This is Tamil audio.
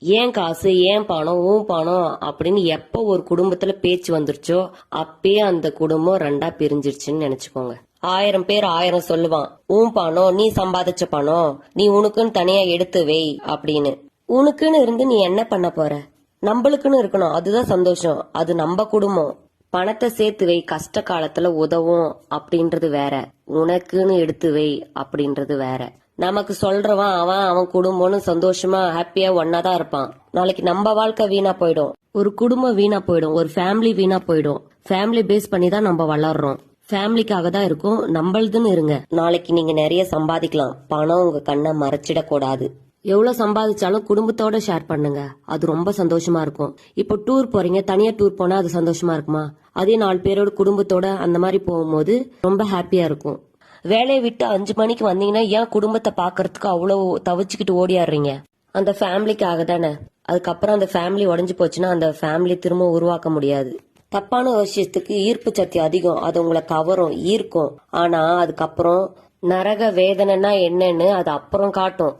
ஏன் காசு ஏன் பணம் ஊன் பணம் அப்படின்னு எப்போ ஒரு குடும்பத்துல பேச்சு வந்துருச்சோ அப்பயே அந்த குடும்பம் ரெண்டா பிரிஞ்சிருச்சுன்னு நினைச்சுக்கோங்க. ஆயிரம் பேர் ஆயிரம் சொல்லுவான். ஊன் பணம் நீ சம்பாதிச்ச பணம் நீ உனக்குன்னு தனியா எடுத்து வை அப்படின்னு. உனக்குன்னு இருந்து நீ என்ன பண்ண போற? நம்மளுக்குன்னு இருக்கணும். அதுதான் சந்தோஷம். அது நம்ம குடும்பம். பணத்தை சேர்த்து வை கஷ்ட காலத்துல உதவும் அப்படின்றது வேற. உனக்குன்னு எடுத்து வை அப்படின்றது வேற. நமக்கு சொல்றவன் அவன் அவன் குடும்பம்னு சந்தோஷமா ஹாப்பியா ஒன்னாதான் இருப்பான். நாளைக்கு நம்ம வாழ்க்கை வீணா போயிடும். ஒரு குடும்பம் வீணா போயிடும். ஒரு ஃபேமிலி வீணா போயிடும். ஃபேமிலி பேஸ் பண்ணி தான் நம்ம வளர்றோம். ஃபேமிலிக்காக தான் இருக்கும். நம்மளதுன்னு இருங்க. நாளைக்கு நீங்க நிறைய சம்பாதிக்கலாம். பணம் உங்க கண்ணை மறைச்சிடக்கூடாது. எவ்வளவு சம்பாதிச்சாலும் குடும்பத்தோட ஷேர் பண்ணுங்க. அது ரொம்ப சந்தோஷமா இருக்கும். இப்போ டூர் போறீங்க தனியா டூர் போனா அது சந்தோஷமா இருக்குமா? அதே நாலு பேரோட குடும்பத்தோட அந்த மாதிரி போகும்போது ரொம்ப ஹாப்பியா இருக்கும். வேலையை விட்டு அஞ்சு மணிக்கு வந்தீங்கன்னா ஏன் குடும்பத்தை பாக்குறதுக்கு அவ்வளவு தவிச்சுக்கிட்டு ஓடியாடுறீங்க? அந்த ஃபேமிலிக்காக தானே. அதுக்கப்புறம் அந்த ஃபேமிலி உடஞ்சு போச்சுன்னா அந்த ஃபேமிலி திரும்ப உருவாக்க முடியாது. தப்பான விஷயத்துக்கு ஈர்ப்பு சக்தி அதிகம். அது உங்களை கவரும் ஈர்க்கும். ஆனா அதுக்கப்புறம் நரக வேதனைனா என்னன்னு அது அப்புறம் காட்டும்.